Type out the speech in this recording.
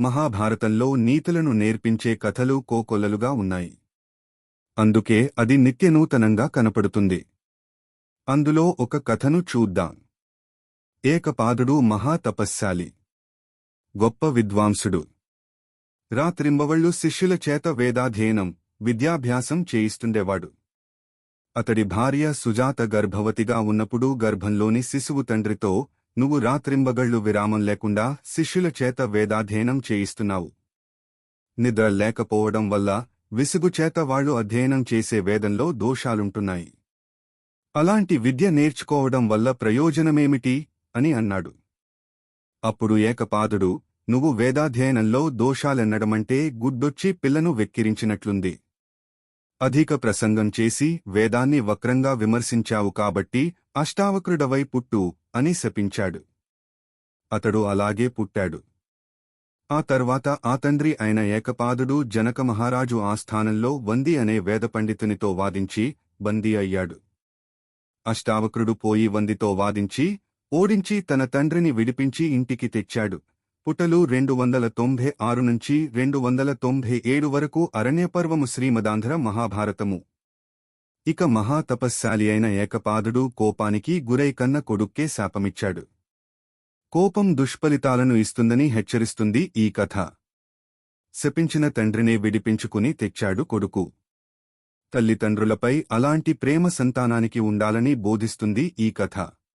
మహాభారతంలో నీతులను నేర్పించే కథలు కోకొల్లలుగా ఉన్నాయి. అందుకే అది నిత్యనూతనంగా కనపడుతుంది. అందులో ఒక కథను చూద్దాం. ఏకపాదుడు మహాతపస్శాలి. గొప్ప విద్వాంసుడు. రాత్రింబవళ్ళు శిష్యుల చేత వేదాధ్యయనం విద్యాభ్యాసం చేయిస్తుండేవాడు. అతడి భార్య సుజాత గర్భవతిగా ఉన్నప్పుడు గర్భంలోని శిశువు తండ్రితో నువ్వు రాత్రింబగళ్ళు విరామం లేకుండా శిష్యుల చేత వేదాధ్యయనం చేయిస్తున్నావు. నిద్ర లేకపోవడం వల్ల విసుగుచేత వాళ్ళు వాళ్ళు అధ్యయనం చేసే వేదంలో దోషాలుంటున్నాయి. అలాంటి విద్య నేర్చుకోవడం వల్ల ప్రయోజనమేమిటి? అని అన్నాడు. అప్పుడు ఏకపాదుడు నువ్వు వేదాధ్యయనంలో దోషాలెన్నడమంటే గుడ్డొచ్చి పిల్లను వెక్కిరించినట్లుంది. అధిక ప్రసంగం చేసి వేదాన్ని వక్రంగా విమర్శించావు కాబట్టి అష్టావక్రుడవై పుట్టు అని శపించాడు. అతడు అలాగే పుట్టాడు. ఆ తర్వాత ఆ తండ్రి అయిన ఏకపాదుడు జనక మహారాజు ఆస్థానంలో వంది అనే వేద పండితునితో వాదించి బందీ అయ్యాడు. అష్టావక్రుడు పోయి వందితో వాదించి ఓడించి తన తండ్రిని విడిపించి ఇంటికి తెచ్చాడు. పుటలు రెండు వందల తొంభై ఆరు నుంచి రెండు వందల తొంభై ఏడు వరకు అరణ్యపర్వము శ్రీమదాంధ్ర మహాభారతము. ఇక మహాతపస్శాలి అయిన ఏకపాదుడు కోపానికి గురై కన్న కొడుక్కే శాపమిచ్చాడు. కోపం దుష్ఫలితాలను ఇస్తుందని హెచ్చరిస్తుంది ఈ కథ. శపించిన తండ్రినే విడిపించుకుని తెచ్చాడు కొడుకు. తల్లిదండ్రులపై అలాంటి ప్రేమ సంతానానికి ఉండాలని బోధిస్తుంది ఈ కథ.